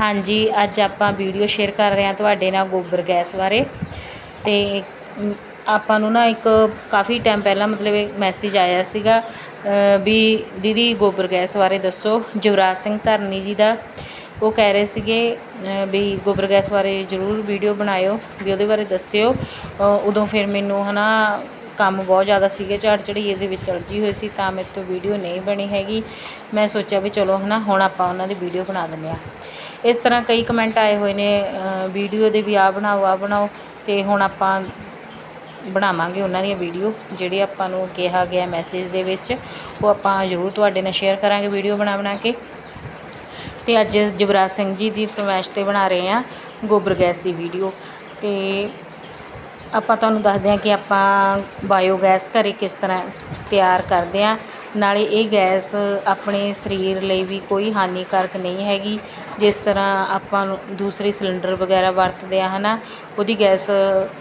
ਹਾਂਜੀ, ਅੱਜ ਆਪਾਂ ਵੀਡੀਓ ਸ਼ੇਅਰ ਕਰ ਰਹੇ ਹਾਂ ਤੁਹਾਡੇ ਨਾਲ ਗੋਬਰ ਗੈਸ ਬਾਰੇ। ਤੇ ਆਪਾਂ ਨੂੰ ਨਾ ਇੱਕ ਕਾਫੀ ਟਾਈਮ ਪਹਿਲਾਂ ਮਤਲਬ ਇੱਕ ਮੈਸੇਜ ਆਇਆ ਸੀਗਾ ਵੀ ਦੀਦੀ ਗੋਬਰ ਗੈਸ ਬਾਰੇ ਦੱਸੋ। ਜੁਵਰਾਜ ਸਿੰਘ ਧਰਨੀ ਜੀ ਦਾ, ਉਹ ਕਹਿ ਰਹੇ ਸੀਗੇ ਵੀ ਗੋਬਰ ਗੈਸ ਬਾਰੇ ਜ਼ਰੂਰ ਵੀਡੀਓ ਬਣਾਇਓ, ਵੀ ਉਹਦੇ ਬਾਰੇ ਦੱਸਿਓ। ਉਦੋਂ ਫਿਰ ਮੈਨੂੰ ਹਨਾ, ਕੰਮ ਬਹੁਤ ਜ਼ਿਆਦਾ ਸੀਗੇ, ਝਾੜ ਝੜੀਏ ਦੇ ਵਿੱਚ ਅਲਝੀ ਹੋਈ ਸੀ, ਤਾਂ ਮੇਰੇ ਤੋਂ ਵੀਡੀਓ ਨਹੀਂ ਬਣੀ ਹੈਗੀ। ਮੈਂ ਸੋਚਿਆ ਵੀ ਚਲੋ ਹਨਾ, ਹੁਣ ਆਪਾਂ ਉਹਨਾਂ ਦੀ ਵੀਡੀਓ ਬਣਾ ਦਿੰਦੇ ਆ ਇਸ ਤਰ੍ਹਾਂ ਕਈ ਕਮੈਂਟ ਆਏ ਹੋਏ ਨੇ ਵੀਡੀਓ ਦੇ ਵੀ ਆ ਬਣਾਓ ਆ ਬਣਾਓ ਤੇ ਹੁਣ ਆਪਾਂ ਬਣਾਵਾਂਗੇ ਉਹਨਾਂ ਦੀਆਂ ਵੀਡੀਓ ਜਿਹੜੇ ਆਪਾਂ ਨੂੰ ਕਿਹਾ ਗਿਆ ਮੈਸੇਜ ਦੇ ਵਿੱਚ, ਉਹ ਆਪਾਂ ਜ਼ਰੂਰ ਤੁਹਾਡੇ ਨਾਲ ਸ਼ੇਅਰ ਕਰਾਂਗੇ ਵੀਡੀਓ ਬਣਾ ਬਣਾ ਕੇ। ਤੇ ਅੱਜ ਜਵਰਾਜ ਸਿੰਘ ਜੀ ਦੀ ਫਰਮਾਇਸ਼ ਤੇ ਬਣਾ ਰਹੇ ਆ ਗੋਬਰ ਗੈਸ ਦੀ ਵੀਡੀਓ ਤੇ ਆਪਾਂ ਤੁਹਾਨੂੰ ਦੱਸਦੇ ਹਾਂ ਕਿ ਆਪਾਂ ਬਾਇਓ ਗੈਸ ਘਰੇ ਕਿਸ ਤਰ੍ਹਾਂ ਤਿਆਰ ਕਰਦੇ ਹਾਂ। ਨਾਲੇ ਇਹ ਗੈਸ ਆਪਣੇ ਸਰੀਰ ਲਈ ਵੀ ਕੋਈ ਹਾਨੀਕਾਰਕ ਨਹੀਂ ਹੈਗੀ। ਜਿਸ ਤਰ੍ਹਾਂ ਆਪਾਂ ਦੂਸਰੇ ਸਿਲੰਡਰ ਵਗੈਰਾ ਵਰਤਦੇ ਆ ਹਨਾ, ਉਹਦੀ ਗੈਸ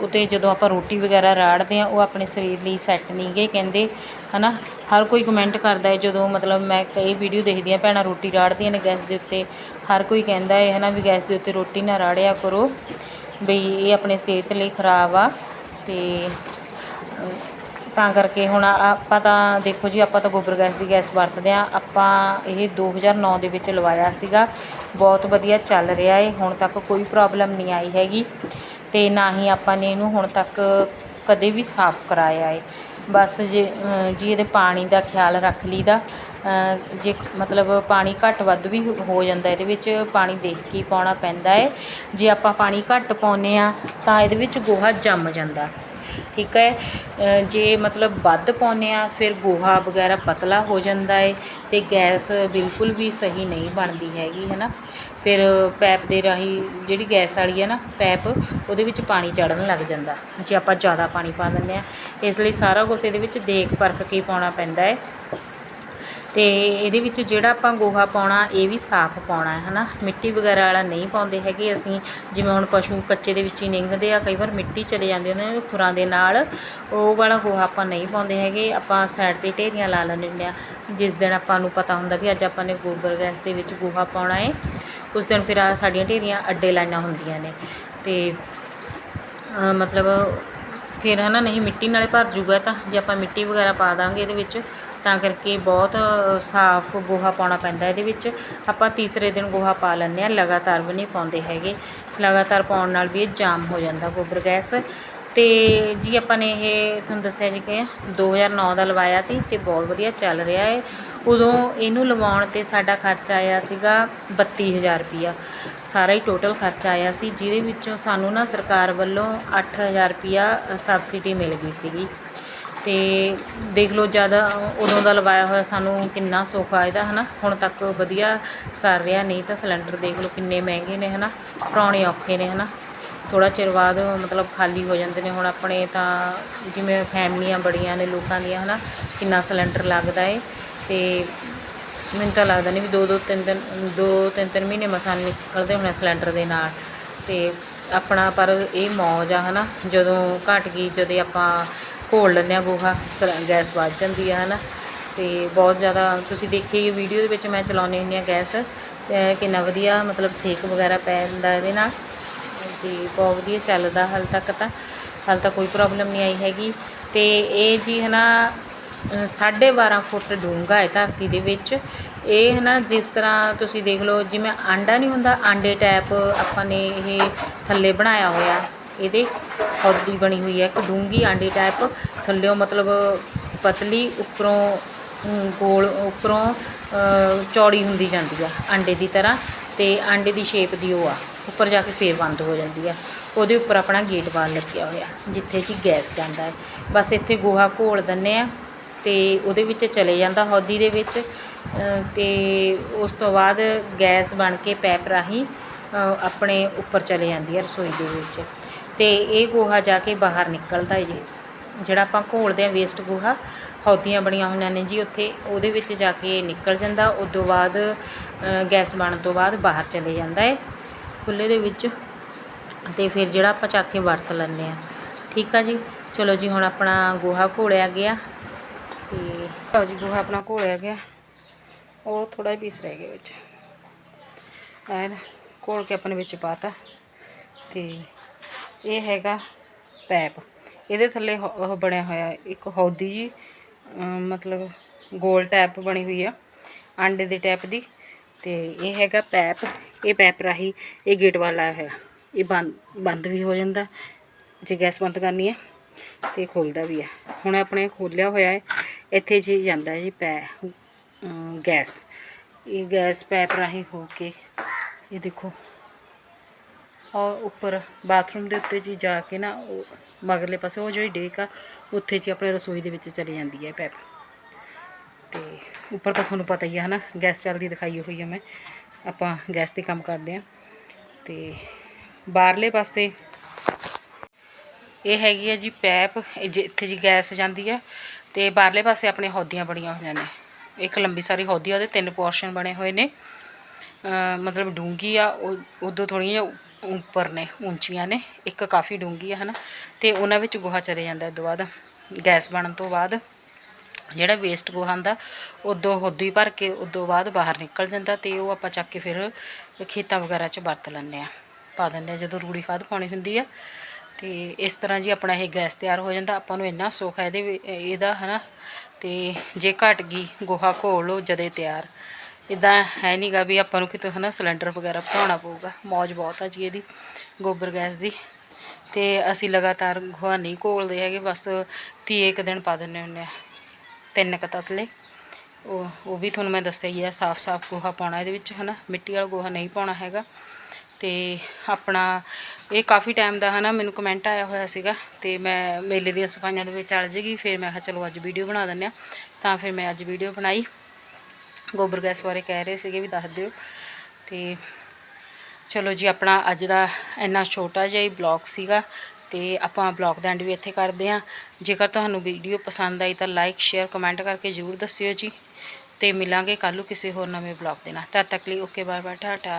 ਉਤੇ ਜਦੋਂ ਆਪਾਂ ਰੋਟੀ ਵਗੈਰਾ ਰਾੜਦੇ ਆ ਉਹ ਆਪਣੇ ਸਰੀਰ ਲਈ ਸੈੱਟ ਨਹੀਂ ਗਏ ਕਹਿੰਦੇ, ਹਨਾ। ਹਰ ਕੋਈ ਕਮੈਂਟ ਕਰਦਾ ਹੈ, ਜਦੋਂ ਮਤਲਬ ਮੈਂ ਕਈ ਵੀਡੀਓ ਦੇਖਦੀ ਆ ਭੈਣਾਂ ਰੋਟੀ ਰਾੜਦੀਆਂ ਨੇ ਗੈਸ ਦੇ ਉੱਤੇ। ਹਰ ਕੋਈ ਕਹਿੰਦਾ ਹੈ, ਹਨਾ, ਵੀ ਗੈਸ ਦੇ ਉੱਤੇ ਰੋਟੀ ਨਾ ਰਾੜਿਆ ਕਰੋ, ਬਈ ਇਹ ਆਪਣੇ ਸਿਹਤ ਲਈ ਖਰਾਬ ਆ ਤੇ ਤਾਂ ਕਰਕੇ ਹੁਣ ਆਪਾਂ ਤਾਂ ਦੇਖੋ ਜੀ ਆਪਾਂ ਤਾਂ ਗੋਬਰ ਗੈਸ ਦੀ ਗੈਸ ਵਰਤਦੇ ਆ ਆਪਾਂ ਇਹ 2009 ਦੇ ਵਿੱਚ ਲਵਾਇਆ ਸੀਗਾ। ਬਹੁਤ ਵਧੀਆ ਚੱਲ ਰਿਹਾ ਏ। ਹੁਣ ਤੱਕ ਕੋਈ ਪ੍ਰੋਬਲਮ ਨਹੀਂ ਆਈ ਹੈਗੀ। ਤੇ ਨਾ ਹੀ ਆਪਾਂ ਨੇ ਇਹਨੂੰ ਹੁਣ ਤੱਕ ਕਦੇ ਵੀ ਸਾਫ਼ ਕਰਾਇਆ ਏ। ਬਸ ਜੇ ਜੀ ਇਹਦੇ ਪਾਣੀ ਦਾ ਖਿਆਲ ਰੱਖ ਲਈਦਾ। ਅ, ਜੇ ਮਤਲਬ ਪਾਣੀ ਘੱਟ ਵੱਧ ਵੀ ਹੋ ਜਾਂਦਾ ਇਹਦੇ ਵਿੱਚ ਪਾਣੀ ਦੇਖ ਕੇ ਪਾਉਣਾ ਪੈਂਦਾ ਹੈ ਜੇ ਆਪਾਂ ਪਾਣੀ ਘੱਟ ਪਾਉਂਦੇ ਆ ਤਾਂ ਇਹਦੇ ਵਿੱਚ ਗੋਹਾ ਜੰਮ ਜਾਂਦਾ। ਠੀਕ ਹੈ? ਜੇ ਮਤਲਬ ਵੱਧ ਪਾਉਂਦੇ ਆ ਫਿਰ ਗੋਹਾ ਵਗੈਰਾ ਪਤਲਾ ਹੋ ਜਾਂਦਾ ਹੈ ਤੇ ਗੈਸ ਬਿਲਕੁਲ ਵੀ ਸਹੀ ਨਹੀਂ ਬਣਦੀ ਹੈਗੀ ਹੈ ਨਾ ਫਿਰ ਪੈਪ ਦੇ ਰਾਹੀਂ ਜਿਹੜੀ ਗੈਸ ਵਾਲੀ ਹੈ ਨਾ ਪੈਪ, ਉਹਦੇ ਵਿੱਚ ਪਾਣੀ ਚੜਨ ਲੱਗ ਜਾਂਦਾ, ਜੇ ਆਪਾਂ ਜ਼ਿਆਦਾ ਪਾਣੀ ਪਾ ਦਿੰਦੇ ਆ ਇਸ ਲਈ ਸਾਰਾ ਕੁਝ ਇਹਦੇ ਵਿੱਚ ਦੇਖ ਪਰਖ ਕੇ ਪਾਉਣਾ ਪੈਂਦਾ ਹੈ ਅਤੇ ਇਹਦੇ ਵਿੱਚ ਜਿਹੜਾ ਆਪਾਂ ਗੋਹਾ ਪਾਉਣਾ, ਇਹ ਵੀ ਸਾਫ਼ ਪਾਉਣਾ ਹੈ ਨਾ ਮਿੱਟੀ ਵਗੈਰਾ ਵਾਲਾ ਨਹੀਂ ਪਾਉਂਦੇ ਹੈਗੇ ਅਸੀਂ। ਜਿਵੇਂ ਹੁਣ ਪਸ਼ੂ ਕੱਚੇ ਦੇ ਵਿੱਚ ਹੀ ਨਿੰਗਦੇ ਆ, ਕਈ ਵਾਰ ਮਿੱਟੀ ਚਲੇ ਜਾਂਦੇ ਨੇ ਖੁਰਾਂ ਦੇ ਨਾਲ। ਉਹ ਵਾਲਾ ਗੋਹਾ ਆਪਾਂ ਨਹੀਂ ਪਾਉਂਦੇ ਹੈਗੇ। ਆਪਾਂ ਸਾਈਡ ਤੇ ਢੇਰੀਆਂ ਲਾ ਲੈਂਦੇ ਹੁੰਦੇ ਆ। ਜਿਸ ਦਿਨ ਆਪਾਂ ਨੂੰ ਪਤਾ ਹੁੰਦਾ ਵੀ ਅੱਜ ਆਪਾਂ ਨੇ ਗੋਬਰ ਗੈਸ ਦੇ ਵਿੱਚ ਗੋਹਾ ਪਾਉਣਾ ਹੈ ਉਸ ਦਿਨ ਫਿਰ ਆਹ ਸਾਡੀਆਂ ਢੇਰੀਆਂ ਅੱਡੇ ਲਾਈਆਂ ਹੁੰਦੀਆਂ ਨੇ। ਤੇ ਮਤਲਬ ਫਿਰ, ਹਨਾ, ਨਹੀਂ ਮਿੱਟੀ ਨਾਲੇ ਭਰ ਜੂਗਾ ਤਾਂ। ਜੇ ਆਪਾਂ ਮਿੱਟੀ ਵਗੈਰਾ ਪਾ ਦਾਂਗੇ ਇਹਦੇ ਵਿੱਚ ਤਾਂ ਕਰਕੇ ਬਹੁਤ ਸਾਫ਼ ਗੋਹਾ ਪਾਉਣਾ ਪੈਂਦਾ ਇਹਦੇ ਵਿੱਚ। ਆਪਾਂ ਤੀਸਰੇ ਦਿਨ ਗੋਹਾ ਪਾ ਲੈਂਦੇ ਹਾਂ, ਲਗਾਤਾਰ ਵੀ ਨਹੀਂ ਪਾਉਂਦੇ ਹੈਗੇ। ਲਗਾਤਾਰ ਪਾਉਣ ਨਾਲ ਵੀ ਇਹ ਜਾਮ ਹੋ ਜਾਂਦਾ ਗੋਬਰ ਗੈਸ। ਤੇ ਜੀ ਆਪਾਂ ਨੇ ਇਹ ਤੁਹਾਨੂੰ ਦੱਸਿਆ ਜੀ ਕਿ 2009 ਦਾ ਲਵਾਇਆ ਸੀ ਤੇ ਬਹੁਤ ਵਧੀਆ ਚੱਲ ਰਿਹਾ ਹੈ ਉਦੋਂ ਇਹਨੂੰ ਲਵਾਉਣ ਤੇ ਸਾਡਾ ਖਰਚਾ ਆਇਆ ਸੀਗਾ 32000 ਰੁਪਿਆ ਸਾਰਾ ਹੀ ਟੋਟਲ ਖਰਚਾ ਆਇਆ ਸੀ, ਜਿਹਦੇ ਵਿੱਚੋਂ ਸਾਨੂੰ ਨਾ ਸਰਕਾਰ ਵੱਲੋਂ 8000 ਰੁਪਿਆ ਸਬਸਿਡੀ ਮਿਲ ਗਈ ਸੀਗੀ। ਅਤੇ ਦੇਖ ਲਓ ਜਦ ਉਦੋਂ ਦਾ ਲਵਾਇਆ ਹੋਇਆ ਸਾਨੂੰ ਕਿੰਨਾ ਸੌਖਾ ਇਹਦਾ ਹੈ ਨਾ ਹੁਣ ਤੱਕ ਵਧੀਆ ਸਰ ਰਿਹਾ, ਨਹੀਂ ਤਾਂ ਸਿਲੰਡਰ ਦੇਖ ਲਓ ਕਿੰਨੇ ਮਹਿੰਗੇ ਨੇ ਹੈ ਨਾ ਭਰਾਉਣੇ ਔਖੇ ਨੇ ਹੈ ਨਾ ਥੋੜਾ ਚਿਰ ਬਾਅਦ ਮਤਲਬ ਖਾਲੀ ਹੋ ਜਾਂਦੇ ਨੇ, ਹੁਣ ਆਪਣੇ ਤਾਂ ਜਿਵੇਂ ਫੈਮਲੀਆਂ ਬੜੀਆਂ ਨੇ ਲੋਕਾਂ ਦੀਆਂ, ਹਨਾ? ਕਿੰਨਾ ਸਿਲੰਡਰ ਲੱਗਦਾ ਏ ਤੇ ਮੈਨੂੰ ਤਾਂ ਲੱਗਦਾ ਨਹੀਂ ਵੀ ਦੋ ਦੋ ਤਿੰਨ ਤਿੰਨ ਦੋ ਤਿੰਨ ਤਿੰਨ ਮਹੀਨੇ ਮਸਾਂ ਨਿਕਲਦੇ ਹੋਣੇ ਸਿਲੰਡਰ ਦੇ ਨਾਲ ਤੇ ਆਪਣਾ ਪਰ ਇਹ ਮੌਜ ਆ, ਹਨਾ? ਜਦੋਂ ਘਟ ਗਈ, ਜਦੋਂ ਆਪਾਂ ਘੋਲ ਲੈਂਦੇ ਆ ਗੋਹਾ ਸਿਲ- ਗੈਸ ਵੱਧ ਜਾਂਦੀ ਆ, ਹਨਾ। ਤੇ ਬਹੁਤ ਜ਼ਿਆਦਾ ਤੁਸੀਂ ਦੇਖੀ ਵੀਡੀਓ ਦੇ ਵਿੱਚ ਮੈਂ ਚਲਾਉਂਦੀ ਹੁੰਦੀ ਆ ਗੈਸ। ਕਿੰਨਾ ਵਧੀਆ, ਮਤਲਬ ਸੇਕ ਵਗੈਰਾ ਪੈ ਜਾਂਦਾ ਇਹਦੇ ਨਾਲ। ਤੇ ਬਹੁਤ ਵਧੀਆ ਚੱਲਦਾ ਹਾਲ ਤੱਕ ਤਾਂ। ਹਾਲ ਤੱਕ ਕੋਈ ਪ੍ਰੋਬਲਮ ਨਹੀਂ ਆਈ ਹੈਗੀ। ਤੇ ਇਹ ਜੀ ਹੈ ਨਾ ਸਾਢੇ 12 ਫੁੱਟ ਡੂੰਘਾ ਹੈ ਧਰਤੀ ਦੇ ਵਿੱਚ। ਇਹ ਹੈ ਨਾ ਜਿਸ ਤਰ੍ਹਾਂ ਤੁਸੀਂ ਦੇਖ ਲਓ, ਜਿਵੇਂ ਆਂਡਾ ਨਹੀਂ ਹੁੰਦਾ, ਆਂਡੇ ਟੈਪ ਆਪਾਂ ਨੇ ਇਹ ਥੱਲੇ ਬਣਾਇਆ ਹੋਇਆ। ਇਹਦੇ ਹੌਦੀ ਬਣੀ ਹੋਈ ਹੈ ਇੱਕ ਡੂੰਘੀ ਆਂਡੇ ਟੈਪ ਥੱਲਿਓਂ ਮਤਲਬ ਪਤਲੀ ਉੱਪਰੋਂ ਗੋਲ ਉੱਪਰੋਂ ਚੌੜੀ ਹੁੰਦੀ ਜਾਂਦੀ ਆ ਆਂਡੇ ਦੀ ਤਰ੍ਹਾਂ ਤੇ ਆਂਡੇ ਦੀ ਸ਼ੇਪ ਦੀ ਉਹ ਆ ਉੱਪਰ ਜਾ ਕੇ ਫੇਰ ਬੰਦ ਹੋ ਜਾਂਦੀ ਆ। ਉਹਦੇ ਉੱਪਰ ਆਪਣਾ ਗੇਟ ਬਾਲ ਲੱਗਿਆ ਹੋਇਆ ਜਿੱਥੇ ਜੀ ਗੈਸ ਜਾਂਦਾ ਹੈ। ਬਸ ਇੱਥੇ ਗੋਹਾ ਘੋਲ ਦਿੰਨੇ ਆ ਤੇ ਉਹਦੇ ਵਿੱਚ ਚਲੇ ਜਾਂਦਾ ਹੌਦੀ ਦੇ ਵਿੱਚ ਅ, ਤੇ ਉਸ ਤੋਂ ਬਾਅਦ ਗੈਸ ਬਣ ਕੇ ਪੈਪ ਰਾਹੀਂ ਆਪਣੇ ਉੱਪਰ ਚਲੇ ਜਾਂਦੀ ਹੈ ਰਸੋਈ ਦੇ ਵਿੱਚ। ਤੇ ਇਹ ਗੋਹਾ ਜਾ ਕੇ ਬਾਹਰ ਨਿਕਲਦਾ ਹੈ ਜੀ। ਜਿਹੜਾ ਆਪਾਂ ਘੋਲਦੇ ਆ ਵੇਸਟ ਗੋਹਾ, ਹੌਦੀਆਂ ਬਣੀਆਂ ਹੋਈਆਂ ਨੇ ਜੀ ਉੱਥੇ, ਉਹਦੇ ਵਿੱਚ ਜਾ ਕੇ ਨਿਕਲ ਜਾਂਦਾ ਉਸ ਤੋਂ ਬਾਅਦ ਗੈਸ ਬਣਨ ਤੋਂ ਬਾਅਦ ਬਾਹਰ ਚਲੇ ਜਾਂਦਾ ਹੈ ਖੁੱਲ੍ਹੇ ਦੇ ਵਿੱਚ। ਤੇ ਫਿਰ ਜਿਹੜਾ ਆਪਾਂ ਚੱਕ ਕੇ ਵਰਤ ਲੈਂਦੇ ਆ। ਠੀਕ ਆ ਜੀ? ਚਲੋ ਜੀ, ਹੁਣ ਆਪਣਾ ਗੋਹਾ ਘੋਲਿਆ ਗਿਆ। ਤੇ ਲਓ ਜੀ, ਗੋਹਾ ਆਪਣਾ ਘੋਲਿਆ ਗਿਆ। ਉਹ ਥੋੜਾ ਜਿਹਾ ਪੀਸ ਰਹਿ ਗਿਆ ਵਿੱਚ। ਐਨ ਘੋਲ ਕੇ ਆਪਣੇ ਵਿੱਚ ਪਾਤਾ ਤੇ ਇਹ ਹੈਗਾ ਪੈਪ। ਇਹਦੇ ਥੱਲੇ ਹੋ- ਉਹ ਬਣਿਆ ਹੋਇਆ, ਇੱਕ ਹੌਦੀ ਜੀ ਮਤਲਬ ਗੋਲ ਟੈਪ ਬਣੀ ਹੋਈ ਆ ਆਂਡੇ ਦੇ ਟੈਪ ਦੀ। ਤੇ ਇਹ ਹੈਗਾ ਪੈਪ, ਇਹ ਪੈਪ ਰਾਹੀਂ ਇਹ ਗੇਟ ਵਾਲ ਆਇਆ ਹੋਇਆ। ਇਹ ਬੰਦ ਬੰਦ ਵੀ ਹੋ ਜਾਂਦਾ, ਜੇ ਗੈਸ ਬੰਦ ਕਰਨੀ ਹੈ ਤੇ ਖੁੱਲਦਾ ਵੀ ਹੈ ਹੁਣ ਆਪਣੇ ਖੋਲਿਆ ਹੋਇਆ ਹੈ, ਇੱਥੇ ਜੀ ਜਾਂਦਾ ਜੀ ਪੈ ਗੈਸ। ਇਹ ਗੈਸ ਪੈਪ ਰਾਹੀਂ ਹੋ ਕੇ, ਇਹ ਦੇਖੋ। ਔਰ ਉੱਪਰ ਬਾਥਰੂਮ ਦੇ ਉੱਤੇ ਜੀ ਜਾ ਕੇ ਨਾ ਉਹ ਮਗਰਲੇ ਪਾਸੇ ਉਹ ਜਿਹੜੀ ਡੇਕ ਆ, ਉੱਥੇ ਜੀ ਆਪਣੇ ਰਸੋਈ ਦੇ ਵਿੱਚ ਚਲੀ ਜਾਂਦੀ ਹੈ ਪੈਪ। ਤੇ ਉੱਪਰ ਤਾਂ ਤੁਹਾਨੂੰ ਪਤਾ ਹੀ ਆ ਹਨਾ, ਗੈਸ ਚੱਲਦੀ ਦਿਖਾਈ ਹੋਈ ਹੈ ਮੈਂ। ਆਪਾਂ ਗੈਸ ਤੇ ਕੰਮ ਕਰਦੇ ਆ। ਤੇ ਬਾਹਰਲੇ ਪਾਸੇ ਇਹ ਹੈਗੀ ਹੈ ਜੀ ਪੈਪ, ਇਹ ਜਿ- ਇੱਥੇ ਜੀ ਗੈਸ ਜਾਂਦੀ ਹੈ ਤੇ ਬਾਹਰਲੇ ਪਾਸੇ ਆਪਣੇ ਹੌਦੀਆਂ ਬਣੀਆਂ ਹੋਈਆਂ ਨੇ। ਇੱਕ ਲੰਬੀ ਸਾਰੀ ਹੌਦੀ ਆ, ਉਹਦੇ ਤਿੰਨ ਪੋਰਸ਼ਨ ਬਣੇ ਹੋਏ ਨੇ। ਮਤਲਬ ਡੂੰਗੀ ਆ, ਉਹ ਉਦੋਂ ਥੋੜ੍ਹੀਆਂ ਉੱਪਰ ਨੇ, ਉੱਚੀਆਂ ਨੇ, ਇੱਕ ਕਾਫੀ ਡੂੰਗੀ ਆ, ਹਨਾ। ਤੇ ਉਹਨਾਂ ਵਿੱਚ ਗੋਹਾ ਚਲੇ ਜਾਂਦਾ ਇਹ ਤੋਂ ਬਾਅਦ, ਗੈਸ ਬਣਨ ਤੋਂ ਬਾਅਦ। ਜਿਹੜਾ ਵੇਸਟ ਗੋਹਾ ਹੁੰਦਾ ਉਦੋਂ ਹੋਦੀ ਭਰ ਕੇ ਉਦੋਂ ਬਾਅਦ ਬਾਹਰ ਨਿਕਲ ਜਾਂਦਾ ਤੇ ਉਹ ਆਪਾਂ ਚੱਕ ਕੇ ਫਿਰ ਖੇਤਾਂ ਵਗੈਰਾ 'ਚ ਵਰਤ ਲੈਂਦੇ ਆ। ਪਾ ਦਿੰਦੇ ਆ ਜਦੋਂ ਰੂੜੀ ਖਾਦ ਪਾਉਣੀ ਹੁੰਦੀ ਆ। ਤੇ ਇਸ ਤਰ੍ਹਾਂ ਜੀ ਆਪਣਾ ਇਹ ਗੈਸ ਤਿਆਰ ਹੋ ਜਾਂਦਾ, ਆਪਾਂ ਨੂੰ ਇੰਨਾ ਸੁੱਖ ਹੈ ਇਹਦੇ ਵਿ- ਇਹਦਾ, ਹਨਾ। ਤੇ ਜੇ ਘਟ ਗਈ ਗੋਹਾ ਘੋਲ ਲਓ, ਜਦੇ ਤਿਆਰ। ਇਦਾਂ ਹੈ ਨਹੀਂਗਾ ਵੀ ਆਪਾਂ ਨੂੰ ਕਿਤੇ ਹਨਾ ਸਿਲੰਡਰ ਵਗੈਰਾ ਭਰਾਉਣਾ ਪਊਗਾ। ਮੌਜ ਬਹੁਤ ਆ ਜੀ ਇਹਦੀ, ਗੋਬਰ ਗੈਸ ਦੀ। ਤੇ ਅਸੀਂ ਲਗਾਤਾਰ ਗੋਹਾ ਨਹੀਂ ਘੋਲਦੇ ਹੈਗੇ, ਬਸ ਤੀਏ ਇੱਕ ਦਿਨ ਪਾ ਦਿੰਦੇ ਹੁੰਦੇ ਆ, ਤਿੰਨ ਕੁ ਤਸਲੇ। ਉਹ ਉਹ ਵੀ ਤੁਹਾਨੂੰ ਮੈਂ ਦੱਸਿਆ ਹੀ ਆ, ਸਾਫ਼-ਸਾਫ਼ ਗੋਹਾ ਪਾਉਣਾ ਇਹਦੇ ਵਿੱਚ ਹਨਾ, ਮਿੱਟੀ ਵਾਲਾ ਗੋਹਾ ਨਹੀਂ ਪਾਉਣਾ ਹੈਗਾ। ਤੇ ਆਪਣਾ ਇਹ ਕਾਫੀ ਟਾਈਮ ਦਾ ਹਨਾ ਮੈਨੂੰ ਕਮੈਂਟ ਆਇਆ ਹੋਇਆ ਸੀਗਾ, ਤੇ ਮੈਂ ਮੇਲੇ ਦੀਆਂ ਸਫਾਈਆਂ ਦੇ ਵਿੱਚ ਚੱਲ ਜੇਗੀ, ਫਿਰ ਮੈਂ ਕਿਹਾ ਚਲੋ ਅੱਜ ਵੀਡੀਓ ਬਣਾ ਦਿੰਦੇ ਆ। ਤਾਂ ਫਿਰ ਮੈਂ ਅੱਜ ਵੀਡੀਓ ਬਣਾਈ। ਗੋਬਰ ਗੈਸ ਬਾਰੇ ਕਹਿ ਰਹੇ ਸੀਗੇ, ਵੀ ਦੱਸ ਦਿਓ। ਤੇ ਚਲੋ ਜੀ, ਆਪਣਾ ਅੱਜ ਦਾ ਇੰਨਾ ਛੋਟਾ ਜਿਹਾ ਹੀ ਬਲੌਗ ਸੀਗਾ। ਤੇ ਆਪਾਂ ਬਲੌਗ ਦਾ ਐਂਡ ਵੀ ਇੱਥੇ ਕਰਦੇ ਹਾਂ। ਜੇਕਰ ਤੁਹਾਨੂੰ ਵੀਡੀਓ ਪਸੰਦ ਆਈ ਤਾਂ ਲਾਈਕ ਸ਼ੇਅਰ ਕਮੈਂਟ ਕਰਕੇ ਜ਼ਰੂਰ ਦੱਸਿਓ ਜੀ। ਤੇ ਮਿਲਾਂਗੇ ਕੱਲ੍ਹ ਨੂੰ ਕਿਸੇ ਹੋਰ ਨਵੇਂ ਬਲੌਗ ਦੇ ਨਾਲ। ਤਦ ਤੱਕ ਲਈ ਓਕੇ ਬਾਏ ਬਾਏ ਟਾਟਾ।